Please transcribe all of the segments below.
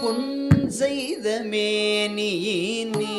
பொன் செய்த மேனியினே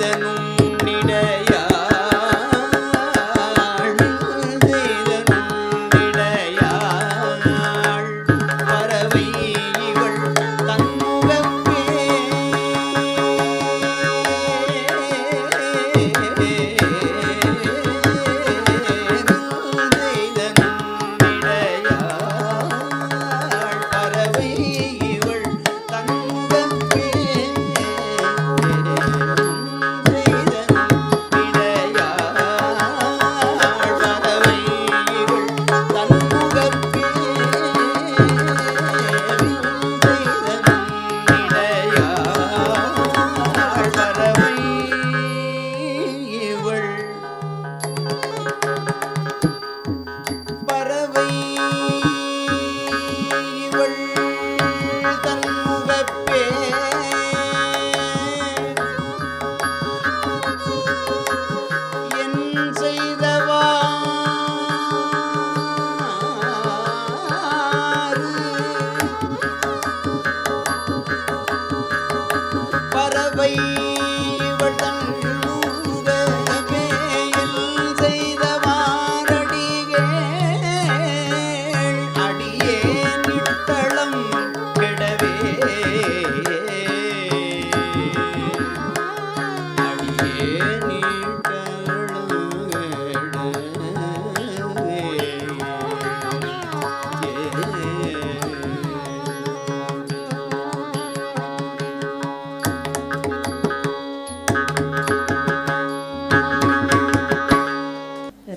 செய்த நுண்ணிடையாள்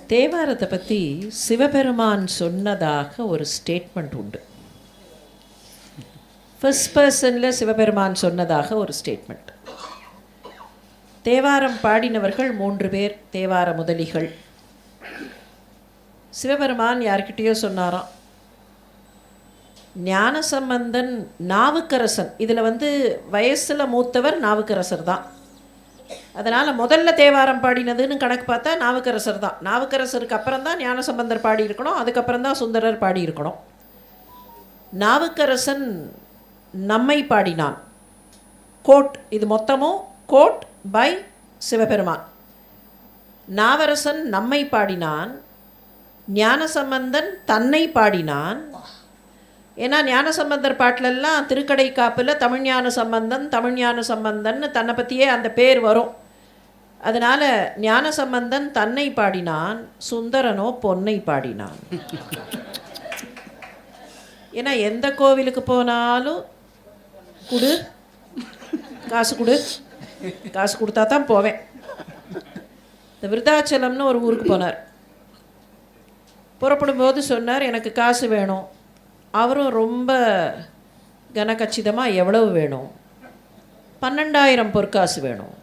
தேவாரத்தை பற்றி சிவபெருமான் சொன்னதாக ஒரு ஸ்டேட்மெண்ட் உண்டு. ஃபஸ்ட் பர்சனில் சிவபெருமான் சொன்னதாக ஒரு ஸ்டேட்மெண்ட் தேவாரம் பாடினவர்கள் மூன்று பேர் தேவார முதலிகள். சிவபெருமான் யார்கிட்டயோ சொன்னாராம் ஞானசம்பந்தன் நாவுக்கரசன். இதில் வந்து வயசில் மூத்தவர் நாவுக்கரசர் தான். அதனால் முதல்ல தேவாரம் பாடினதுன்னு கணக்கு பார்த்தா நாவுக்கரசர் தான். நாவுக்கரசருக்கு அப்புறம் தான் ஞானசம்பந்தர் பாடியிருக்கணும் அதுக்கப்புறம் தான் சுந்தரர் பாடியிருக்கணும். நாவுக்கரசன் நம்மை பாடினான். கோட் இது மொத்தமும் கோட் பை சிவபெருமான். நாவரசன் நம்மை பாடினான் ஞானசம்பந்தன் தன்னை பாடினான். ஏன்னா ஞானசம்பந்தர் பாட்டிலெல்லாம் திருக்கடை காப்பில் தமிழ் ஞான சம்பந்தன் தமிழ் ஞான சம்பந்தன் தன்னை பற்றியே அந்த பேர் வரும். அதனால் ஞானசம்பந்தன் தன்னை பாடினான் சுந்தரனோ பொன்னை பாடினான். ஏன்னா எந்த கோவிலுக்கு போனாலும் குடு காசு கொடு. காசு கொடுத்தா தான் போவேன். இந்த விருத்தாச்சலம்னு ஒரு ஊருக்கு போனார். புறப்படும் போது சொன்னார் எனக்கு காசு வேணும். அவரும் ரொம்ப கனகச்சிதமாக எவ்வளவு வேணும்? பன்னெண்டாயிரம் பொற்காசு வேணும்.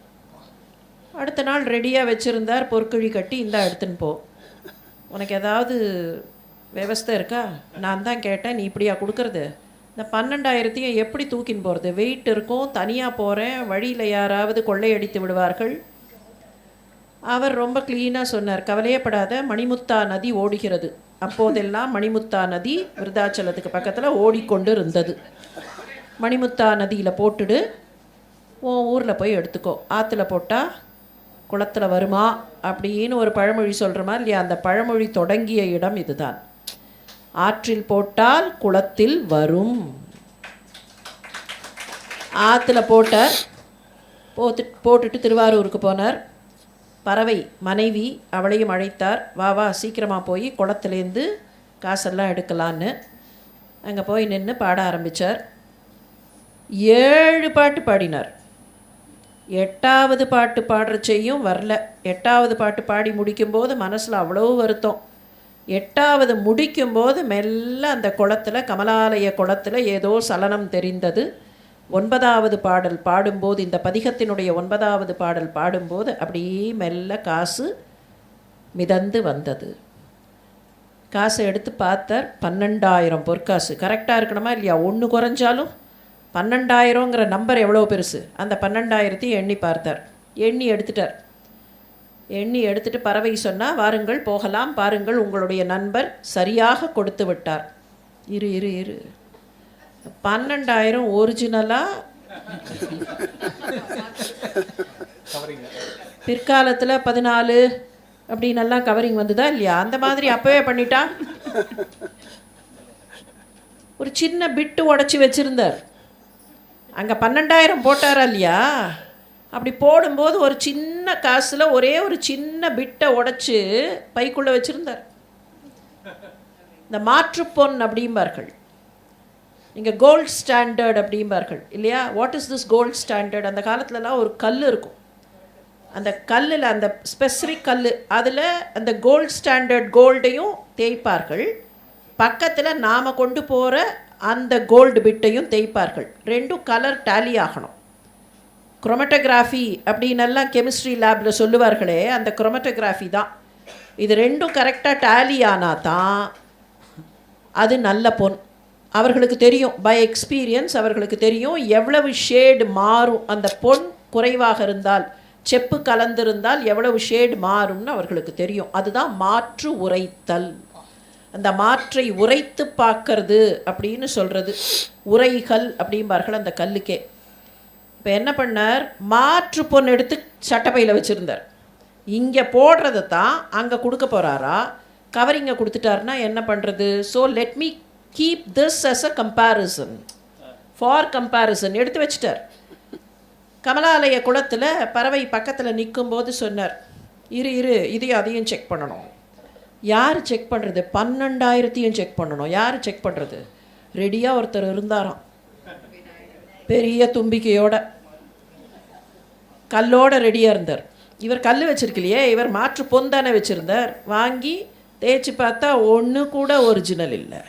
அடுத்த நாள் ரெடியாக வச்சுருந்தார் பொற்கொழி கட்டி இந்தா எடுத்துன்னு போ. உனக்கு ஏதாவது விவஸ்தை இருக்கா? நான் தான் கேட்டேன் நீ இப்படியா கொடுக்கறது? இந்த பன்னெண்டாயிரத்தையும் எப்படி தூக்கின்னு போகிறது வெயிட் இருக்கும் தனியாக போகிறேன் வழியில் யாராவது கொள்ளையடித்து விடுவார்கள். அவர் ரொம்ப க்ளீனாக சொன்னார். கவலையப்படாத மணிமுத்தா நதி ஓடுகிறது. அப்போதெல்லாம் மணிமுத்தா நதி விருதாச்சலத்துக்கு பக்கத்தில் ஓடிக்கொண்டு இருந்தது மணிமுத்தா நதியில் போட்டுடு உன் ஊரில் போய் எடுத்துக்கோ. ஆற்றுல போட்டால் குளத்தில் வருமா? அப்படின்னு ஒரு பழமொழி சொல்கிற மாதிரி இல்லையா? அந்த பழமொழி தொடங்கிய இடம் இதுதான். ஆற்றில் போட்டால் குளத்தில் வரும். ஆற்றுல போட்டார். போட்டு போட்டுட்டு திருவாரூருக்கு போனார். பறவை மனைவி அவளையும் அழைத்தார். வா வா சீக்கிரமாக போய் குளத்துலேருந்து காசெல்லாம் எடுக்கலான்னு. அங்கே போய் நின்று பாட ஆரம்பித்தார் ஏழு பாட்டு பாடினார். எட்டாவது பாட்டு பாடுறச்சையும் வரல. எட்டாவது பாட்டு பாடி முடிக்கும்போது மனசில் அவ்வளோ வருத்தம். எட்டாவது முடிக்கும்போது மெல்ல அந்த குளத்தில் கமலாலய குளத்தில் ஏதோ சலனம் தெரிந்தது. ஒன்பதாவது பாடல் பாடும்போது இந்த பதிகத்தினுடைய ஒன்பதாவது பாடல் பாடும்போது அப்படியே மெல்ல காசு மிதந்து வந்தது. காசை எடுத்து பார்த்தார் பன்னெண்டாயிரம் பொற்காசு. கரெக்டாக இருக்கணுமா இல்லையா? ஒன்று குறைஞ்சாலும் பன்னெண்டாயிரங்கிற நம்பர் எவ்வளோ பெருசு? அந்த பன்னெண்டாயிரத்தையும் எண்ணி பார்த்தார். எண்ணி எடுத்துட்டார். எண்ணி எடுத்துட்டு பறவை சொன்னால் வாருங்கள் போகலாம் பாருங்கள் உங்களுடைய நண்பர் சரியாக கொடுத்து விட்டார். இரு இரு இரு. பன்னெண்டாயிரம் ஒரிஜினலாக பிற்காலத்தில் பதினாலு அப்படின்னெல்லாம் கவரிங் வந்ததா இல்லையா? அந்த மாதிரி அப்போவே பண்ணிட்டா ஒரு சின்ன பிட்டு உடச்சி வச்சுருந்தார். அங்கே பன்னெண்டாயிரம் போட்டாரா இல்லையா? அப்படி போடும்போது ஒரு சின்ன காசில் ஒரே ஒரு சின்ன பிட்டை உடைச்சி பைக்குள்ளே வச்சுருந்தார். இந்த மாற்றுப்பொன் அப்படிம்பார்கள். இங்கே கோல்ட் ஸ்டாண்டர்ட் அப்படிம்பார்கள். இல்லையா? What is this gold standard அந்த காலத்துலலாம் ஒரு கல் இருக்கும். அந்த கல்லில் அந்த ஸ்பெசிஃபிக் கல் அதில் அந்த கோல்ட் ஸ்டாண்டர்ட் கோல்டையும் தேய்ப்பார்கள். பக்கத்தில் நாம் கொண்டு போகிற அந்த கோல்டு பிட்டையும் தேய்ப்பார்கள். ரெண்டும் கலர் டேலி ஆகணும். குரோமட்டோகிராஃபி அப்படின்னெல்லாம் கெமிஸ்ட்ரி லேபில் சொல்லுவார்களே அந்த குரோமட்டோகிராஃபி தான். இது ரெண்டும் கரெக்டாக டேலி ஆனால் தான் அது நல்ல பொன். அவர்களுக்கு தெரியும் பை எக்ஸ்பீரியன்ஸ் அவர்களுக்கு தெரியும் எவ்வளவு ஷேடு மாறும் அந்த பொன் குறைவாக இருந்தால் செப்பு கலந்திருந்தால் எவ்வளவு ஷேடு மாறும்னு அவர்களுக்கு தெரியும். அதுதான் மாற்று உரைத்தல். அந்த மாற்றை உரைத்து பார்க்கறது அப்படின்னு சொல்கிறது உரைகள் அப்படிம்பார்கள் அந்த கல்லுக்கே. இப்போ என்ன பண்ணார்? மாற்று பொண்ணு எடுத்து சட்டப்பையில் வச்சுருந்தார். இங்கே போடுறதை தான் அங்கே கொடுக்க போகிறாரா கவரிங்கை கொடுத்துட்டாருன்னா என்ன பண்ணுறது so let me keep this as a comparison for comparison எடுத்து வச்சிட்டார். கமலாலய குளத்தில் பறவை பக்கத்தில் நிற்கும்போது சொன்னார் இரு இரு இதையும் அதையும் செக் பண்ணணும். யார் செக் பண்ணுறது பன்னெண்டாயிரத்தையும் செக் பண்ணணும். யார் செக் பண்ணுறது ரெடியாக ஒருத்தர் இருந்தாராம். பெரிய தும்பிக்கையோட கல்லோட ரெடியாக இருந்தார். இவர் கல் வச்சிருக்கலையே இவர் மாற்று பொந்தானே வச்சுருந்தார். வாங்கி தேய்ச்சி பார்த்தா ஒன்று கூட ஒரிஜினல் இல்லை.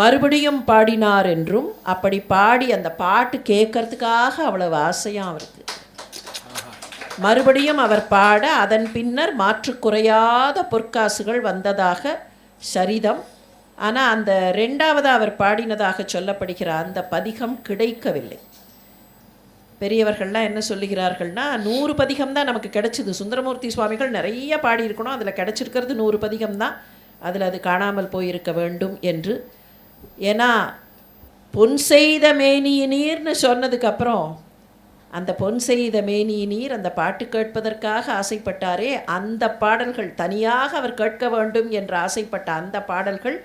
மறுபடியும் பாடினார் என்றும் அப்படி பாடி அந்த பாட்டு கேட்கறதுக்காக அவ்வளவு ஆசையாக அவருக்கு. மறுபடியும் அவர் பாட அதன் பின்னர் மாற்று குறையாத பொற்காசுகள் வந்ததாக சரிதம் ஆனால் அந்த ரெண்டாவது அவர் பாடினதாக சொல்லப்படுகிற அந்த பதிகம் கிடைக்கவில்லை. பெரியவர்கள்லாம் என்ன சொல்லுகிறார்கள்னா நூறு பதிகம் தான் நமக்கு கிடைச்சிது. சுந்தரமூர்த்தி சுவாமிகள் நிறைய பாடியிருக்கணும். அதில் கிடைச்சிருக்கிறது நூறு பதிகம் தான். அதில் அது காணாமல் போயிருக்க வேண்டும் என்று. ஏன்னா பொன் செய்த மேனியினீர்னு சொன்னதுக்கப்புறம் அந்த பொன் செய்த மேனியினீர் அந்த பாட்டு கேட்பதற்காக ஆசைப்பட்டாரே. அந்த பாடல்கள் தனியாக அவர் கேட்க வேண்டும் என்று ஆசைப்பட்ட அந்த பாடல்கள்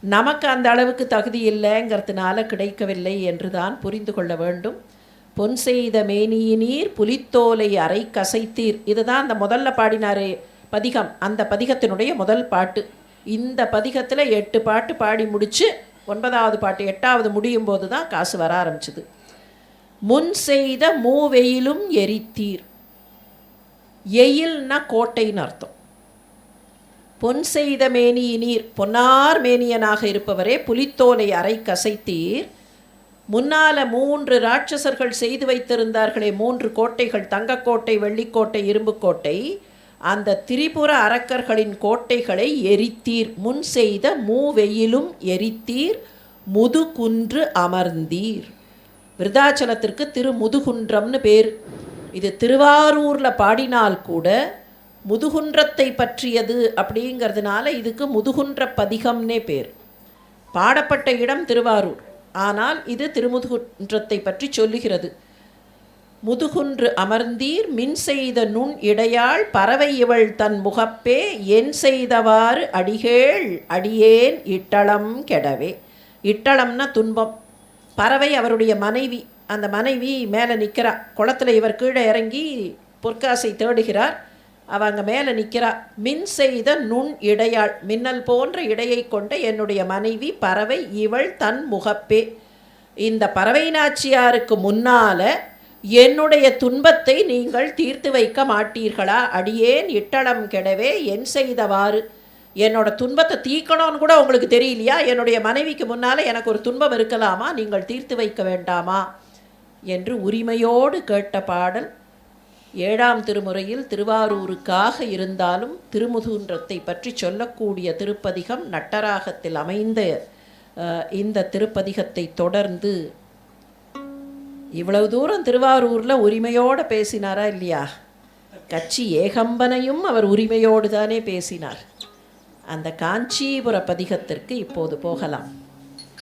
நமக்கு அந்த அளவுக்கு தகுதி இல்லைங்கிறதுனால கிடைக்கவில்லை என்று தான் புரிந்து கொள்ள வேண்டும். பொன் செய்த மேனியினீர் புலித்தோலை அரை கசைத்தீர். இதுதான் அந்த முதல்ல பாடினாரே பதிகம். அந்த பதிகத்தினுடைய முதல் பாட்டு. இந்த பதிகத்தில் எட்டு பாட்டு பாடி முடித்து ஒன்பதாவது பாட்டு எட்டாவது முடியும் போது தான் காசு வர ஆரம்பிச்சுது. முன் செய்த மூவெயிலும் எரித்தீர். எயில்னா கோட்டைன்னு அர்த்தம். பொன் செய்த மேனியினீர் பொன்னார் மேனியனாக இருப்பவரே புலித்தோலை அரை கசைத்தீர். முன்னால மூன்று ராட்சசர்கள் செய்து வைத்திருந்தார்களே மூன்று கோட்டைகள் தங்கக்கோட்டை வெள்ளிக்கோட்டை இரும்புக்கோட்டை. அந்த திரிபுர அரக்கர்களின் கோட்டைகளை எரித்தீர். முன் செய்த மூவெயிலும் எரித்தீர் முதுகுன்று அமர்ந்தீர். விருதாச்சலத்திற்கு திரு முதுகுன்றம்னு பேர். இது திருவாரூரில் பாடினால் கூட முதுகுன்றத்தை பற்றியது அப்படிங்கிறதுனால இதுக்கு முதுகுன்ற பதிகம்னே பேர். பாடப்பட்ட இடம் திருவாரூர். ஆனால் இது திருமுதுகுன்றத்தை பற்றி சொல்லுகிறது. முதுகுன்று அமர்ந்தீர் மின் செய்த நுண் இடையாள் பறவை இவள் தன் முகப்பே என் செய்தவாறு அடிகேள் அடியேன் இட்டளம் கெடவே. இட்டளம்னா துன்பம். பறவை அவருடைய மனைவி அந்த மனைவி மேலே நிற்கிறா குளத்துல இவர் கீழே இறங்கி பொற்காசை தேடுகிறார். அவங்க மேலே நிற்கிறா மின் செய்த நுண் இடையாள் மின்னல் போன்ற இடையை கொண்ட என்னுடைய மனைவி பறவை இவள் தன் முகப்பே. இந்த பறவை நாச்சியாருக்கு முன்னால என்னுடைய துன்பத்தை நீங்கள் தீர்த்து வைக்க மாட்டீர்களா? அடியேன் இட்டளம் கெடவே என் செய்தவாறு. என்னோட துன்பத்தை தீக்கணும்னு கூட உங்களுக்கு தெரியலையா? என்னுடைய மனைவிக்கு முன்னால் எனக்கு ஒரு துன்பம் இருக்கலாமா? நீங்கள் தீர்த்து வைக்க வேண்டாமா? என்று உரிமையோடு கேட்ட பாடல் ஏழாம் திருமுறையில் திருவாரூருக்காக இருந்தாலும் திருமுதுன்றத்தை பற்றி சொல்லக்கூடிய திருப்பதிகம் நட்டராகத்தில் அமைந்த இந்த திருப்பதிகத்தை தொடர்ந்து இவ்வளவு தூரம் திருவாரூரில் உரிமையோடு பேசினாரா இல்லையா? கட்சி ஏகம்பனையும் அவர் உரிமையோடு தானே பேசினார். அந்த காஞ்சிபுர பதிகத்திற்கு இப்போது போகலாம்.